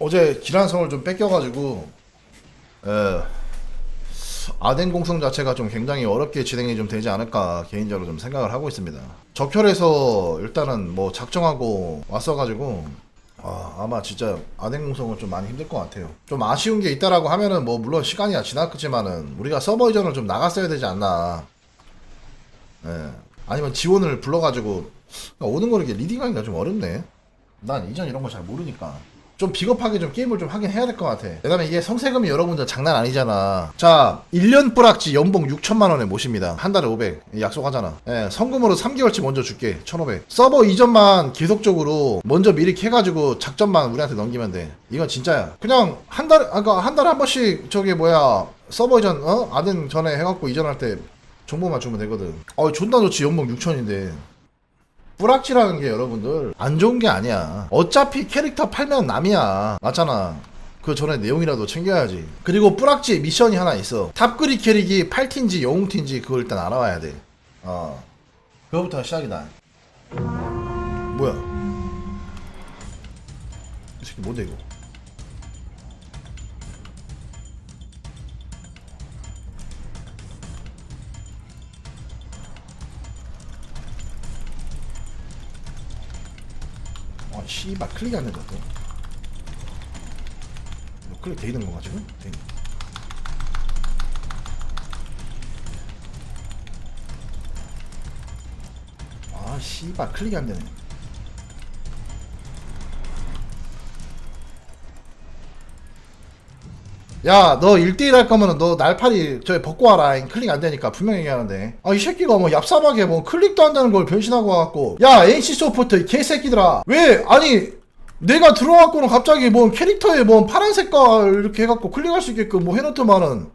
어제 기란성을 좀 뺏겨가지고 에, 아덴 공성 자체가 좀 굉장히 어렵게 진행이 좀 되지 않을까 개인적으로 좀 생각을 하고 있습니다. 적혈에서 일단은 뭐 작정하고 왔어가지고 아, 아마 진짜 아덴 공성은 좀 많이 힘들 것 같아요. 좀 아쉬운 게 있다라고 하면은 뭐 물론 시간이 지났겠지만은 우리가 서버 이전을 좀 나갔어야 되지 않나. 예. 아니면 지원을 불러가지고 오는 거 이렇게 리딩하기가 좀 어렵네. 난 이전 이런 거 잘 모르니까. 좀 비겁하게 좀 게임을 좀 하긴 해야 될 것 같아. 왜냐면 이게 성세금이 여러분들 장난 아니잖아. 자, 1년 뿌락지 연봉 6천만 원에 모십니다. 한 달에 500. 약속하잖아. 예, 성금으로 3개월치 먼저 줄게. 1,500. 서버 이전만 계속적으로 먼저 미리 캐가지고 작전만 우리한테 넘기면 돼. 이건 진짜야. 그냥 한 달, 아까 한 달에 한 번씩 저기 뭐야 서버 이전 어 아든 전에 해갖고 이전할 때 정보만 주면 되거든. 어, 존나 좋지 연봉 6천인데. 뿌락지라는 게 여러분들 안 좋은 게 아니야. 어차피 캐릭터 팔면 남이야. 맞잖아. 그 전에 내용이라도 챙겨야지. 그리고 뿌락지 미션이 하나 있어. 탑그리 캐릭이 8팀인지 영웅팀인지 그걸 일단 알아와야 돼. 어. 그거부터 시작이다. 뭐야? 이 새끼 뭔데 이거? 아 씨발 클릭이 안 된다 또 이거 클릭 돼 있는 건가 지금? 돼 있네. 아 씨발 클릭이 안 되네 야, 너 1대1 할 거면은 너 날파리 저기 벗고 와라. 클릭 안 되니까 분명히 얘기하는데. 아, 이 새끼가 뭐 얍삽하게 뭐 클릭도 한다는 걸 변신하고 와갖고. 야, NC 소프트 이 개새끼들아. 왜, 아니, 내가 들어와갖고는 갑자기 뭐 캐릭터에 뭐 파란 색깔 이렇게 해갖고 클릭할 수 있게끔 뭐 해놓더만은.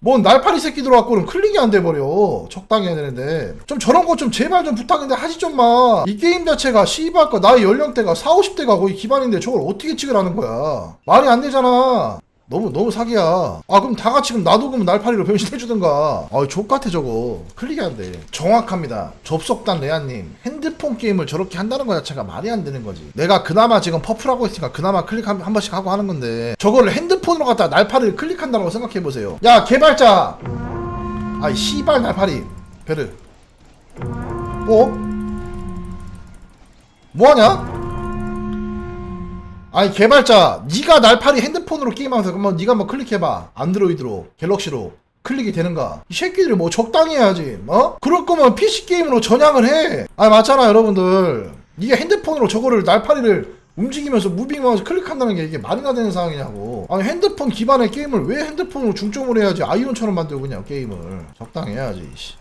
뭔 날파리 새끼 들어와갖고는 클릭이 안 돼버려. 적당히 해야 되는데. 좀 저런 거 좀 제발 좀 부탁인데 하지 좀 마. 이 게임 자체가 씨발 거 나이 연령대가 4, 50대가 거의 기반인데 저걸 어떻게 찍으라는 거야. 말이 안 되잖아. 너무 너무 사기야. 아 그럼 다 같이 그럼 나도 그럼 날파리로 변신해 주든가. 아 족같아 저거. 클릭이 안 돼. 정확합니다. 접속단 레아님 핸드폰 게임을 저렇게 한다는 거 자체가 말이 안 되는 거지. 내가 그나마 지금 퍼플하고 있으니까 그나마 클릭 한, 한 번씩 하고 하는 건데 저거를 핸드폰으로 갖다 날파리를 클릭한다고 생각해 보세요. 야 개발자. 아이 씨발 날파리. 베르. 어? 뭐하냐? 아니 개발자 네가 날파리 핸드폰으로 게임하면서 그러면 네가 한번 클릭해봐. 안드로이드로 갤럭시로 클릭이 되는가? 이 새끼들이 뭐 적당히 해야지 어? 그럴 거면 PC게임으로 전향을 해. 아니 맞잖아 여러분들. 이게 핸드폰으로 저거를 날파리를 움직이면서 무빙하면서 클릭한다는 게 이게 말이나 되는 상황이냐고. 아니 핸드폰 기반의 게임을 왜 핸드폰으로 중점으로 해야지 아이온처럼 만들고 그냥 게임을. 적당히 해야지 씨.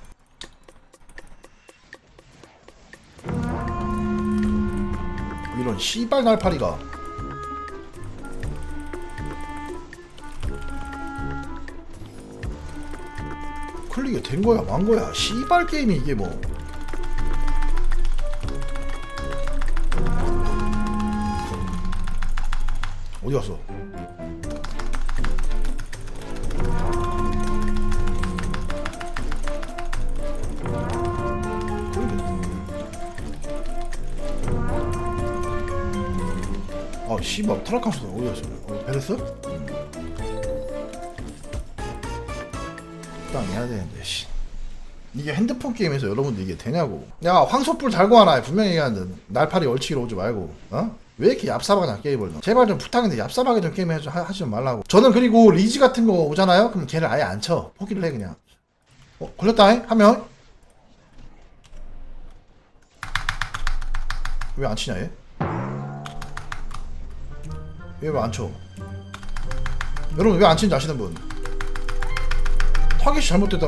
이런 씨발 날파리가 클릭이 된 거야 만 거야. 씨발 게임이 이게 뭐. 어디 갔어? 아 씨발 트라카스 어디 갔어? 어, 베레스? 적당히 해야 되는데 씨. 이게 핸드폰 게임에서 여러분들 이게 되냐고 야 황소뿔 달고 하나 분명히 얘기하는데 날파리 얼치기로 오지 말고 어? 왜 이렇게 얍삽하냐 게임을 제발 좀 부탁인데 얍삽하게 좀 게임 해줘 하- 하지 좀 말라고 저는 그리고 리즈 같은 거 오잖아요 그럼 걔를 아예 안 쳐 포기를 해 그냥 어 걸렸다 해한명 왜안 치냐 얘? 얘 왜 안 쳐? 여러분 왜 안 치는지 아시는 분? 타겟이 잘못됐다.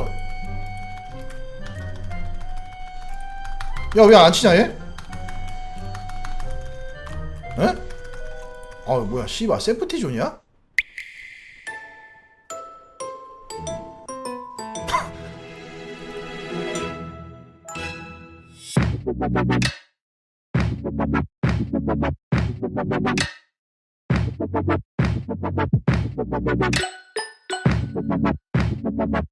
야, 왜 안 치냐, 얘? 에? 아, 뭐야, 씨발, 세프티 존이야? Oh,